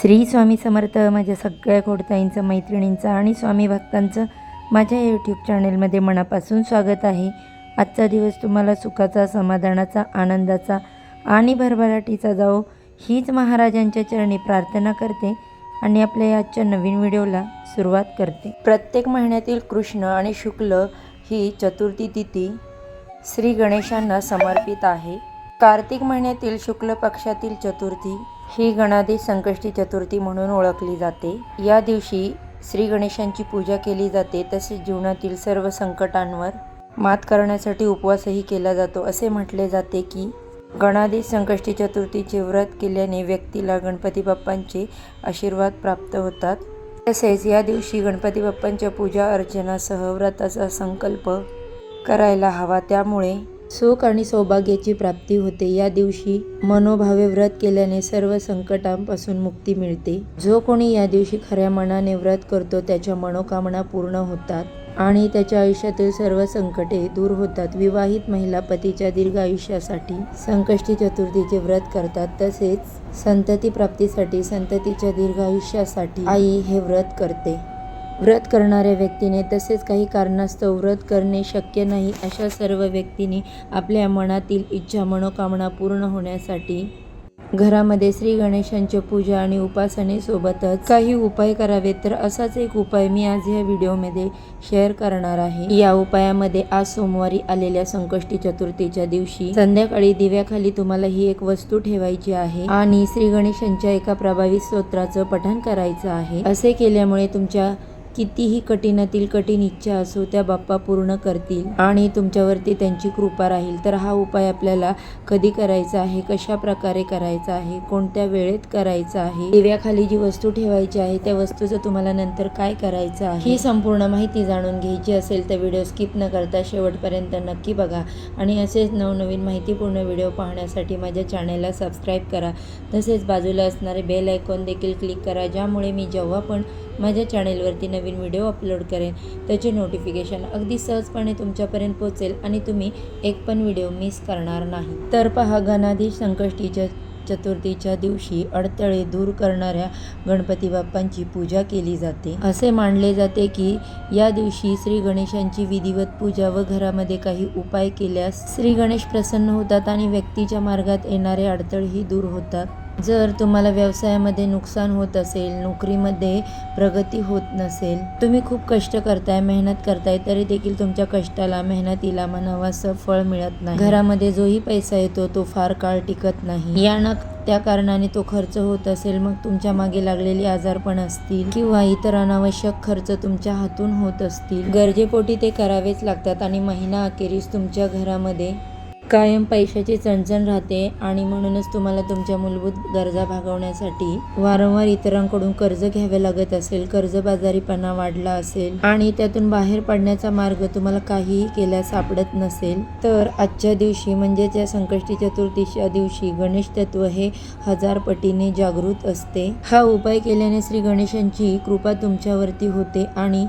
श्री स्वामी समर्थ माझ्या सगळ्या खोडताईंचं मैत्रिणींचं आणि स्वामी भक्तांचं माझ्या यूट्यूब चॅनेलमध्ये मनापासून स्वागत आहे. आजचा दिवस तुम्हाला सुखाचा समाधानाचा आनंदाचा आणि भरभराटीचा जाओ हीच महाराजांच्या चरणी प्रार्थना करते आणि आपल्या आजच्या नवीन व्हिडिओला सुरुवात करते. प्रत्येक महिन्यातील कृष्ण आणि शुक्ल ही चतुर्थी तिथी श्री गणेशांना समर्पित आहे. कार्तिक महिन्यातील शुक्ल पक्षातील चतुर्थी ही गणादी संकष्टी चतुर्थी म्हणून ओळखली जाते. या दिवशी श्री गणेशांची पूजा केली जाते तसेच जीवनातील सर्व संकटांवर मात करण्यासाठी उपवासही केला जातो. असे म्हटले जाते की गणादी संकष्टी चतुर्थीचे व्रत केल्याने व्यक्तीला गणपती बाप्पांचे आशीर्वाद प्राप्त होतात. तसेच या दिवशी गणपती बाप्पांच्या पूजा अर्चनासह व्रताचा संकल्प करायला हवा. त्यामुळे सुख आणि सौभाग्याची प्राप्ती होते. या दिवशी मनोभावे व्रत केल्याने सर्व संकटांपासून मुक्ती मिळते. जो कोणी या दिवशी खऱ्या मनाने व्रत करतो त्याच्या मनोकामना पूर्ण होतात आणि त्याच्या आयुष्यातील सर्व संकटे दूर होतात. विवाहित महिला पतीच्या दीर्घ आयुष्यासाठी संकष्टी चतुर्थीचे व्रत करतात. तसेच संतती प्राप्तीसाठी संततीच्या दीर्घ आयुष्यासाठी आई हे व्रत करते. व्रत करणाऱ्या व्यक्तीने तसेच काही कारणास्तव व्रत करणे शक्य नाही अशा सर्व व्यक्तींनी आपल्या मनातील इच्छा मनोकामना पूर्ण होण्यासाठी घरामध्ये श्री गणेशांची पूजा आणि उपासनेसोबतच काही उपाय करावेत. तर असाच एक उपाय मी आज या व्हिडिओमध्ये शेअर करणार आहे. या उपायामध्ये आज सोमवारी आलेल्या संकष्टी चतुर्थीच्या दिवशी संध्याकाळी दिव्याखाली तुम्हाला ही एक वस्तू ठेवायची आहे आणि श्री गणेशांच्या एका प्रभावी स्तोत्राचं पठण करायचं आहे. असे केल्यामुळे तुमच्या कितीही कठीणातील कठीण इच्छा असो त्या बाप्पा पूर्ण करतील आणि तुमच्यावरती त्यांची कृपा राहील. तर हा उपाय आपल्याला कधी करायचा आहे? कशा प्रकारे करायचा आहे? कोणत्या वेळेत करायचा आहे? दिव्याखाली जी वस्तू ठेवायची आहे त्या वस्तूचं तुम्हाला नंतर काय करायचं आहे? ही संपूर्ण माहिती जाणून घ्यायची असेल तर व्हिडिओ स्किप न करता शेवटपर्यंत नक्की बघा. आणि असेच नवनवीन माहितीपूर्ण व्हिडिओ पाहण्यासाठी माझ्या चॅनेलला सबस्क्राईब करा. तसेच बाजूला असणारे बेल आयकॉन देखील क्लिक करा ज्यामुळे मी जेव्हा पण माझ्या चॅनेलवरती नवीन नवीन व्हिडिओ अपलोड करेन त्याचे नोटिफिकेशन अगदी सहजपणे तुमच्यापर्यंत पोचेल आणि तुम्ही एक पण व्हिडिओ मिस करणार नाही. तर पहा घनाधीश संकष्टीच्या चतुर्थीच्या दिवशी अडथळे दूर करणाऱ्या गणपती बाप्पांची पूजा केली जाते. असे मानले जाते की या दिवशी श्री गणेशांची विधिवत पूजा व घरामध्ये काही उपाय केल्यास श्री गणेश प्रसन्न होतात आणि व्यक्तीच्या मार्गात येणारे अडथळेही दूर होतात. जर तुम्हाला व्यवसायामध्ये नुकसान होत असेल नोकरीमध्ये प्रगती होत नसेल तुम्ही खूप कष्ट करताय मेहनत करताय तरी देखील तुमच्या कष्टाला मेहनतीला म्हणावं असं फळ मिळत नाही. घरामध्ये जोही पैसा येतो तो फार काळ टिकत नाही. या ना त्या कारणाने तो खर्च होत असेल मग तुमच्या मागे लागलेली आजारपण असतील किंवा इतर अनावश्यक खर्च तुमच्या हातून होत असतील. गरजेपोटी ते करावेच लागतात आणि महिना अखेरीस तुमच्या घरामध्ये कायम पैशाची चणचण राहते आणि म्हणूनच तुम्हाला तुमच्या मूलभूत गरजा भागवण्यासाठी वारंवार इतरांकडून कर्ज घ्यावे लागत असेल कर्जबाजारीपणा वाढला असेल आणि त्यातून बाहेर पडण्याचा मार्ग तुम्हाला काहीही केल्यास सापडत नसेल तर आजच्या दिवशी म्हणजेच या संकष्टी चतुर्थीच्या दिवशी गणेश तत्व हे हजार पटीने जागृत असते. हा उपाय केल्याने श्री गणेशांची कृपा तुमच्यावरती होते आणि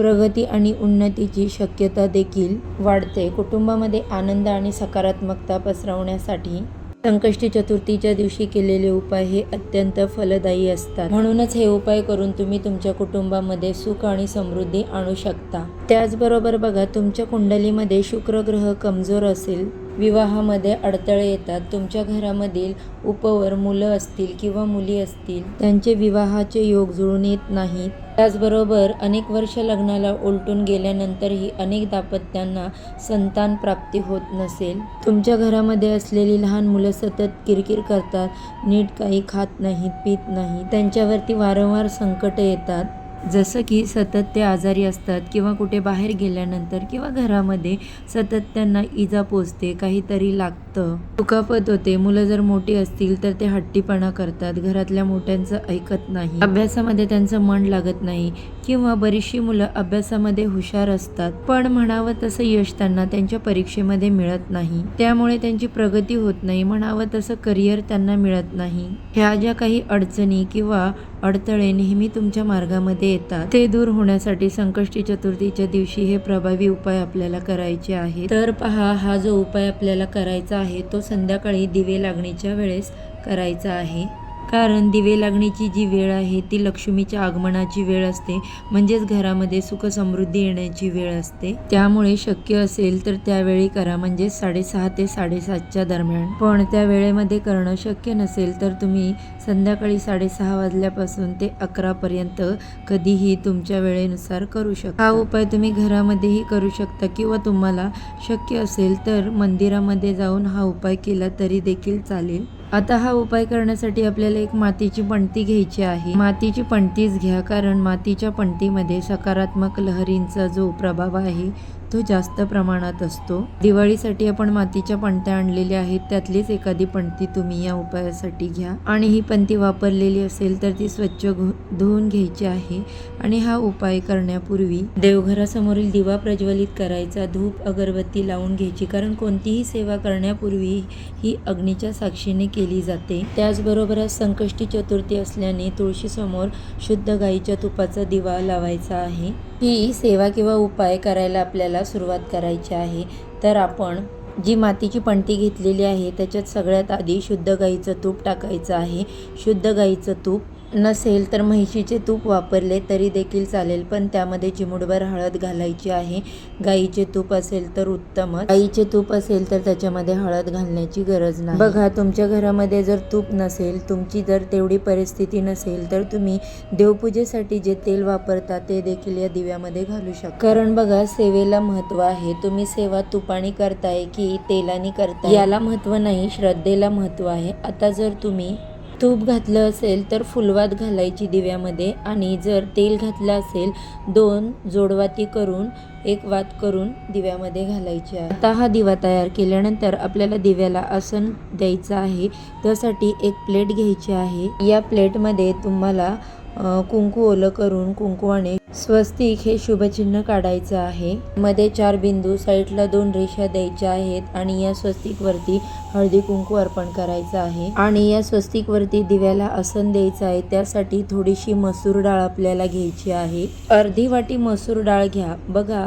प्रगती आणि उन्नतीची शक्यता देखील वाढते. कुटुंबामध्ये आनंद आणि सकारात्मकता पसरवण्यासाठी संकष्टी चतुर्थीच्या दिवशी केलेले उपाय हे अत्यंत फलदायी असतात. म्हणूनच हे उपाय करून तुम्ही तुमच्या कुटुंबामध्ये सुख आणि समृद्धी आणू शकता. त्याचबरोबर बघा तुमच्या कुंडलीमध्ये शुक्र ग्रह कमजोर असेल विवाहामध्ये अडथळे येतात तुमच्या घरामधील उपवर मुलं असतील किंवा मुली असतील त्यांचे विवाहाचे योग जुळून येत नाहीत त्याचबरोबर अनेक वर्ष लग्नाला उलटून गेल्यानंतरही अनेक दाम्पत्यांना संतान प्राप्ती होत नसेल. तुमच्या घरामध्ये असलेली लहान मुलं सतत किरकिर करतात नीट काही खात नाहीत पित नाही त्यांच्यावरती वारंवार संकट येतात. जसं की सतत ते आजारी असतात किंवा कुठे बाहेर गेल्यानंतर किंवा घरामध्ये सतत त्यांना इजा पोचते काहीतरी लागतं. दुखापत होते. मुलं जर मोठी असतील तर ते हट्टीपणा करतात. घरातल्या मोठ्यांचं ऐकत नाही. अभ्यासामध्ये त्यांचं मन लागत नाही किंवा बरीचशी मुलं अभ्यासामध्ये हुशार असतात. पण म्हणावं तसं यश त्यांना त्यांच्या परीक्षेमध्ये मिळत नाही. त्यामुळे त्यांची प्रगती होत नाही. म्हणावं तसं करिअर त्यांना मिळत नाही. ह्या ज्या काही अडचणी किंवा अडथळे नेहमी तुमच्या मार्गामध्ये येतात. ते दूर होण्यासाठी संकष्टी चतुर्थीच्या दिवशी हे प्रभावी उपाय आपल्याला करायचे आहे तर पहा हा जो उपाय आपल्याला करायचा आहे तो संध्याकाळी दिवे लागणीच्या वेळेस करायचा आहे. कारण दिवे लागण्याची जी वेळ आहे ती लक्ष्मीच्या आगमनाची वेळ असते. म्हणजेच घरामध्ये सुख समृद्धी येण्याची वेळ असते. त्यामुळे शक्य असेल तर त्यावेळी करा म्हणजे साडेसहा ते साडेसातच्या दरम्यान. पण त्या वेळेमध्ये करणं शक्य नसेल तर तुम्ही संध्याकाळी साडेसहा वाजल्यापासून ते अकरापर्यंत कधीही तुमच्या वेळेनुसार करू शकता. हा उपाय तुम्ही घरामध्येही करू शकता किंवा तुम्हाला शक्य असेल तर मंदिरामध्ये जाऊन हा उपाय केला तरी देखील चालेल. आता हा उपाय करण्यासाठी आपल्याला एक मातीची पणती घ्यायची आहे. मातीची पणतीच घ्या कारण मातीच्या पणतीमध्ये सकारात्मक लहरींचा जो प्रभाव आहे तो जास्त प्रमाणात असतो. दिवाळीसाठी आपण मातीच्या पणत्या आणलेल्या आहेत. त्यातलीच एखादी पणती तुम्ही या उपायासाठी घ्या. आणि ही पणती वापरलेली असेल तर ती स्वच्छ धुवून घ्यायची आहे. आणि हा उपाय करण्यापूर्वी देवघरासमोरील दिवा प्रज्वलित करायचा. धूप अगरबत्ती लावून घ्यायची. कारण कोणतीही सेवा करण्यापूर्वी ही अग्नीच्या साक्षीने केली जाते. त्याचबरोबरच संकष्टी चतुर्थी असल्याने तुळशीसमोर शुद्ध गाईच्या तुपाचा दिवा लावायचा आहे. ही सेवा किंवा उपाय करायला आपल्याला सुरुवात करायची आहे. तर आपण जी मातीची पणती घेतलेली आहे त्याच्यात सगळ्यात आधी शुद्ध गाईचं तूप टाकायचं आहे. शुद्ध गाईचं तूप नसेल तर म्हैशीचे तूप वापरले तरी देखील चालेल पण त्यामध्ये चिमुडभर हळद घालायची आहे. गाईचे तूप असेल तर उत्तमच. गाईचे तूप असेल तर त्याच्यामध्ये हळद घालण्याची गरज नाही. बघा तुमच्या घरामध्ये जर तूप नसेल तुमची जर तेवढी परिस्थिती नसेल तर तुम्ही देवपूजेसाठी जे तेल वापरता ते देखील या दिव्यामध्ये घालू शकता. कारण बघा सेवेला महत्त्व आहे. तुम्ही सेवा तुपाने करताय की तेलाने करताय? याला महत्त्व नाही श्रद्धेला महत्त्व आहे. आता जर तुम्ही तूप घातलं असेल तर फुलवात घालायची दिव्यामध्ये आणि जर तेल घातलं असेल दोन जोडवाती करून एक वात करून दिव्यामध्ये घालायची आहे. आता हा दिवा तयार केल्यानंतर आपल्याला दिव्याला आसन द्यायचं आहे. त्यासाठी एक प्लेट घ्यायची आहे. या प्लेटमध्ये तुम्हाला कुंकू ओलं करून कुंकुवाने स्वस्तिक हे शुभचिन्ह काढायचं आहे. मध्ये चार बिंदू साईडला दोन रेषा द्यायच्या आहेत आणि या स्वस्तिकवरती हळदी कुंकू अर्पण करायचं आहे. आणि या स्वस्तिकवरती दिव्याला आसन द्यायचं आहे. त्यासाठी थोडीशी मसूर डाळ आपल्याला घ्यायची आहे. अर्धी वाटी मसूर डाळ घ्या. बघा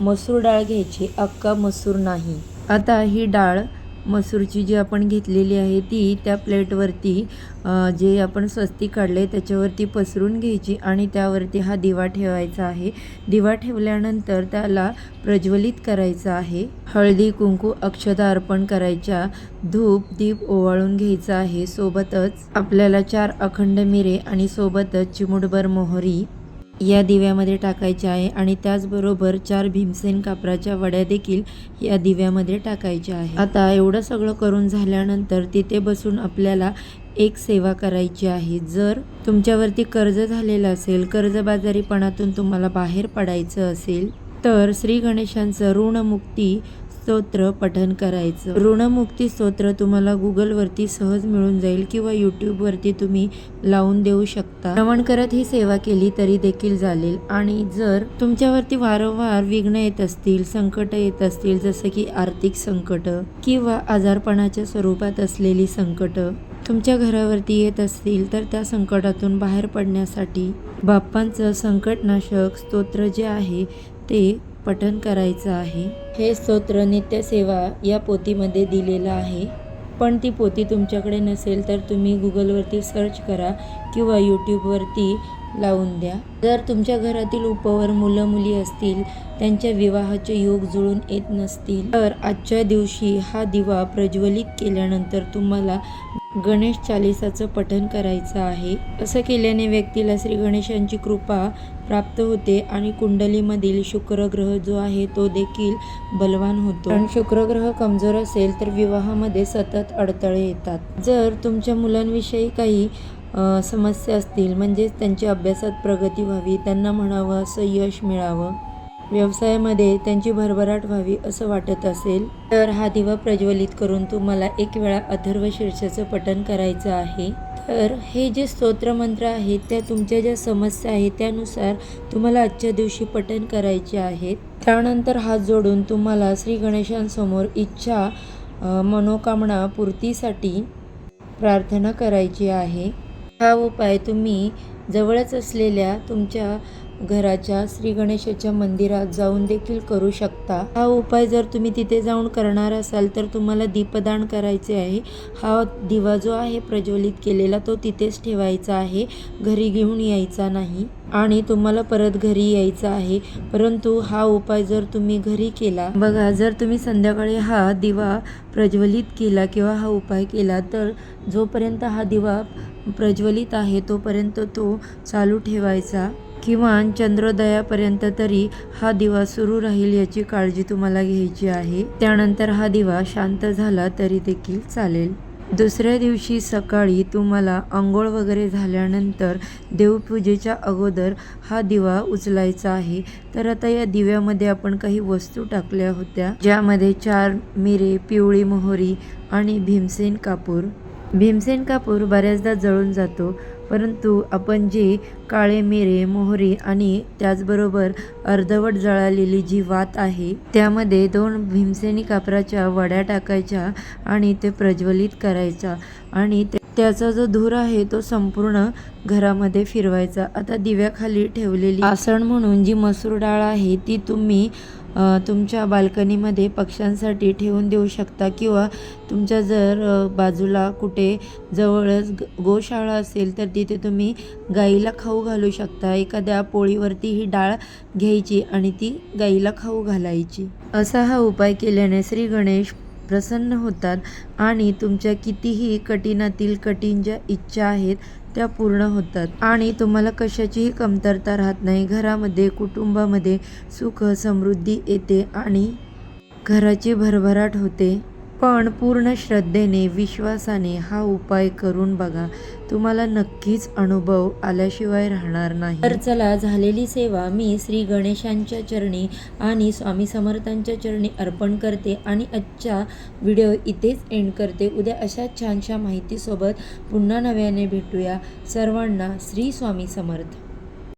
मसूर डाळ घ्यायची अक्का मसूर नाही. आता ही डाळ मसूरची जी आपण घेतलेली आहे ती त्या प्लेटवरती जे आपण स्वस्ती काढले त्याच्यावरती पसरून घ्यायची आणि त्यावरती हा दिवा ठेवायचा आहे. दिवा ठेवल्यानंतर त्याला प्रज्वलित करायचा आहे. हळदी कुंकू अक्षता अर्पण करायच्या धूप दीप ओवाळून घ्यायचा आहे. सोबतच आपल्याला चार अखंड मिरे आणि सोबतच चिमुटभर मोहरी या दिव्यामध्ये टाकायच्या आहे आणि त्याचबरोबर चार भीमसेन कापराच्या वड्या देखील या दिव्यामध्ये टाकायच्या आहे. आता एवढं सगळं करून झाल्यानंतर तिथे बसून आपल्याला एक सेवा करायची आहे. जर तुमच्यावरती कर्ज झालेलं असेल कर्जबाजारीपणातून तुम्हाला बाहेर पडायचं असेल तर श्री गणेशांचं ऋणमुक्ती स्तोत्र पठन करायचं. ऋणमुक्ती स्तोत्र तुम्हाला गुगलवरती सहज मिळून जाईल किंवा यूट्यूबवरती तुम्ही लावून देऊ शकता. श्रवण करत ही सेवा केली तरी देखील चालेल. आणि जर तुमच्यावरती वारंवार विघ्न येत असतील संकट येत असतील जसं की आर्थिक संकट किंवा आजारपणाच्या स्वरूपात असलेली संकट तुमच्या घरावरती येत असतील तर त्या संकटातून बाहेर पडण्यासाठी बाप्पांचं संकटनाशक स्तोत्र जे आहे ते पठन करायचं आहे. हे स्तोत्र नित्यसेवा या पोथीमध्ये दिलेलं आहे. पण ती पोथी तुमच्याकडे नसेल तर तुम्ही गुगलवरती सर्च करा किंवा यूट्यूबवरती लावून द्या. जर तुमच्या घरातील उपवर मुलं मुली असतील त्यांच्या विवाहाचे योग जुळून येत नसतील तर आजच्या दिवशी हा दिवा प्रज्वलित केल्यानंतर तुम्हाला गणेश चालिसाचं पठण करायचं आहे. असं केल्याने व्यक्तीला श्री गणेशांची कृपा प्राप्त होते आणि कुंडलीमधील शुक्र ग्रह जो आहे तो देखील बलवान होतो. कारण शुक्रग्रह कमजोर असेल तर विवाहामध्ये सतत अडथळे येतात. जर तुमच्या मुलांविषयी काही समस्या असतील म्हणजेच त्यांच्या अभ्यासात प्रगती व्हावी त्यांना म्हणावं असं यश मिळावं व्यवसायामध्ये त्यांची भरभराट व्हावी असं वाटत असेल तर हा दिवा प्रज्वलित करून तुम्हाला एक वेळा अथर्व शीर्षाचं पठण करायचं आहे. तर हे जे स्तोत्रमंत्र आहेत त्या तुमच्या ज्या समस्या आहेत त्यानुसार तुम्हाला आजच्या दिवशी पठण करायचे आहेत त्यानंतर हात जोडून तुम्हाला श्री गणेशांसमोर इच्छा मनोकामना पूर्तीसाठी प्रार्थना करायची आहे. हा उपाय तुम्ही जवळच असलेल्या तुमच्या घराच्या श्री गणेशाच्या मंदिरात जाऊन देखील करू शकता. हा उपाय जर तुम्ही तिथे जाऊन करणार असाल तर तुम्हाला दीपदान करायचे आहे. हा दिवा जो आहे प्रज्वलित केलेला तो तिथेच ठेवायचा आहे. घरी घेऊन यायचा नाही आणि तुम्हाला परत घरी यायचं आहे. परंतु हा उपाय जर तुम्ही घरी केला बघा जर तुम्ही संध्याकाळी हा दिवा प्रज्वलित केला किंवा हा उपाय केला तर जोपर्यंत हा दिवा प्रज्वलित आहे तोपर्यंत तो चालू ठेवायचा. किमान चंद्रोदयापर्यंत तरी हा दिवा सुरू राहील याची काळजी तुम्हाला घ्यायची आहे. त्यानंतर हा दिवा शांत झाला तरी देखील चालेल. दुसऱ्या दिवशी सकाळी तुम्हाला आंघोळ वगैरे झाल्यानंतर देवपूजेच्या अगोदर हा दिवा उचलायचा आहे. तर आता या दिव्यामध्ये आपण काही वस्तू टाकल्या होत्या ज्यामध्ये चार मिरे पिवळी मोहरी आणि भीमसेन कापूर. भीमसेन कापूर बऱ्याचदा जळून जातो. परंतु आपण जे काळे मिरे मोहरी आणि त्याचबरोबर अर्धवट जळालेली जी वात आहे त्यामध्ये दोन भीमसेनी कापराच्या वड्या टाकायच्या आणि ते प्रज्वलित करायचा आणि ते त्याचा जो धूर आहे तो संपूर्ण घरामध्ये फिरवायचा. आता दिव्याखाली ठेवलेली आसण म्हणून जी मसूर डाळ आहे ती तुम्ही तुमच्या बाल्कनीमध्ये पक्ष्यांसाठी ठेवून देऊ शकता किंवा तुमच्या जर बाजूला कुठे जवळच ग- गोशाळा असेल तर तिथे तुम्ही गाईला खाऊ घालू शकता. एखाद्या पोळीवरती ही डाळ घ्यायची आणि ती गाईला खाऊ घालायची. असा हा उपाय केल्याने श्री गणेश प्रसन्न होतात आणि तुमच्या कितीही कठीणातील कठीण ज्या इच्छा आहेत त्या पूर्ण होतात. आणि तुम्हाला कशाचीही कमतरता राहत नाही. घरामध्ये कुटुंबामध्ये सुख समृद्धी येते आणि घराची भरभराट होते. पण पूर्ण श्रद्धेने विश्वासाने हा उपाय करून बघा. तुम्हाला नक्कीच अनुभव आल्याशिवाय राहणार नाही. तर चला झालेली सेवा मी श्री गणेशांच्या चरणी आणि स्वामी समर्थांच्या चरणी अर्पण करते आणि आजचा व्हिडिओ इथेच एंड करते. उद्या अशा छानशा माहितीसोबत पुन्हा नव्याने भेटूया. सर्वांना श्री स्वामी समर्थ.